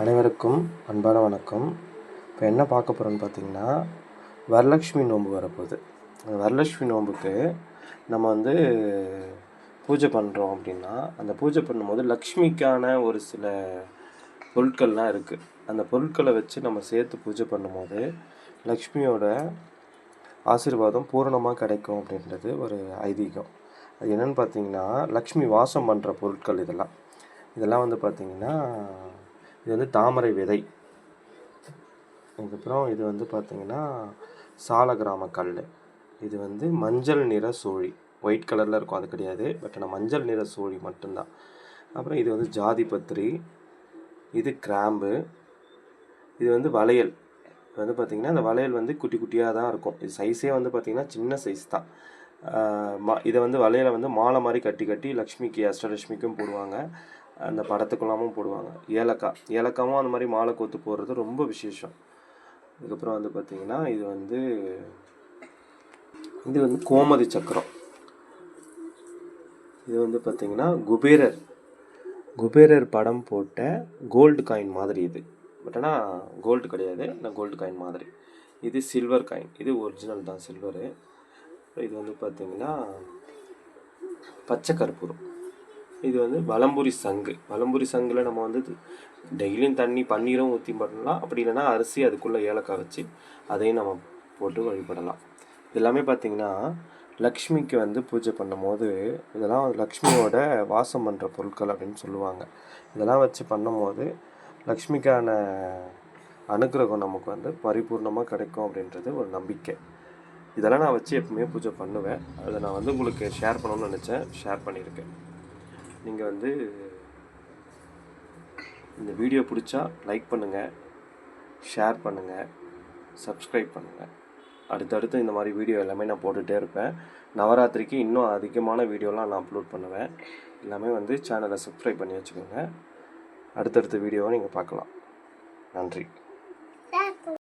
அனைவருக்கும் அன்பான வணக்கம். இப்போ என்ன பார்க்க போகிறோன்னு பார்த்தீங்கன்னா வரலக்ஷ்மி நோன்பு வரப்போகுது. அந்த வரலக்ஷ்மி நோன்புக்கு நம்ம வந்து பூஜை பண்ணுறோம் அப்படின்னா அந்த பூஜை பண்ணும்போது லக்ஷ்மிக்கான ஒரு சில பொருட்கள்லாம் இருக்குது அந்த பொருட்களை வச்சு நம்ம சேர்த்து பூஜை பண்ணும்போது லக்ஷ்மியோட ஆசீர்வாதம் பூரணமாக கிடைக்கும் அப்படின்றது ஒரு ஐதீகம். அது என்னென்னு பார்த்தீங்கன்னா லக்ஷ்மி வாசம் பண்ணுற பொருட்கள் இதெல்லாம். இதெல்லாம் வந்து பார்த்திங்கன்னா இது வந்து தாமரை விதை. அதுக்கப்புறம் இது வந்து பார்த்தீங்கன்னா சாலகிராம கல். இது வந்து மஞ்சள் நிற சோழி. ஒயிட் கலரில் இருக்கும் அது கிடையாது. பட் ஆனால் மஞ்சள் நிற சோழி மட்டும்தான். அப்புறம் இது வந்து ஜாதி பத்திரி இது கிராம்பு. இது வந்து வளையல். இது வந்து பார்த்திங்கன்னா இந்த வளையல் வந்து குட்டி குட்டியாக தான் இருக்கும். இது சைஸே வந்து பார்த்திங்கன்னா சின்ன சைஸ் தான். மா இதை வந்து வளையலை வந்து மாலை மாதிரி கட்டி கட்டி லக்ஷ்மிக்கு அஷ்டலட்சுமிக்கும் போடுவாங்க. அந்த படத்துக்குள்ளாமும் போடுவாங்க. ஏலக்காய். ஏலக்காவும் அந்த மாதிரி மாலை கோத்து போடுறது ரொம்ப விசேஷம். அதுக்கப்புறம் வந்து பார்த்திங்கன்னா இது வந்து இது வந்து கோமதி சக்கரம். இது வந்து பார்த்திங்கன்னா குபேரர். குபேரர் படம் போட்ட கோல்டு காயின் மாதிரி இது. பட் ஆனால் கோல்டு கிடையாது. நான் கோல்டு காயின் மாதிரி. இது சில்வர் காயின். இது ஒரிஜினல் தான் சில்வரு. இது வந்து பார்த்திங்கன்னா பச்சை கற்பூரம். இது வந்து வலம்புரி சங்கு. வலம்புரி சங்கில் நம்ம வந்து டெய்லியும் தண்ணி பன்னீரும் ஊற்றி பண்ணலாம். அப்படி இல்லைன்னா அரிசி அதுக்குள்ளே ஏலக்காய் வச்சு அதையும் நம்ம போட்டு வழிபடலாம். இது எல்லாமே பார்த்திங்கன்னா லக்ஷ்மிக்கு வந்து பூஜை பண்ணும்போது இதெல்லாம் லக்ஷ்மியோட வாசம் பண்ணுற பொருட்கள் அப்படின்னு சொல்லுவாங்க. இதெல்லாம் வச்சு பண்ணும்போது லக்ஷ்மிக்கான அனுக்கிரகம் நமக்கு வந்து பரிபூர்ணமாக கிடைக்கும் அப்படின்றது ஒரு நம்பிக்கை. இதெல்லாம் நான் வச்சு எப்பவுமே பூஜை பண்ணுவேன். அதை நான் வந்து உங்களுக்கு ஷேர் பண்ணணும்னு நினச்சேன். ஷேர் பண்ணியிருக்கேன் நீங்கள் வந்து இந்த வீடியோ பிடிச்சா லைக் பண்ணுங்கள் ஷேர் பண்ணுங்கள் சப்ஸ்கிரைப் பண்ணுங்கள் அடுத்தடுத்து இந்த மாதிரி வீடியோ எல்லாமே நான் போட்டுகிட்டே இருப்பேன். நவராத்திரிக்கு இன்னும் அதிகமான வீடியோலாம் நான் அப்லோட் பண்ணுவேன். எல்லாமே வந்து சேனலை சப்ஸ்கிரைப் பண்ணி வச்சுக்கோங்க. அடுத்தடுத்த வீடியோவை நீங்கள் பார்க்கலாம். நன்றி.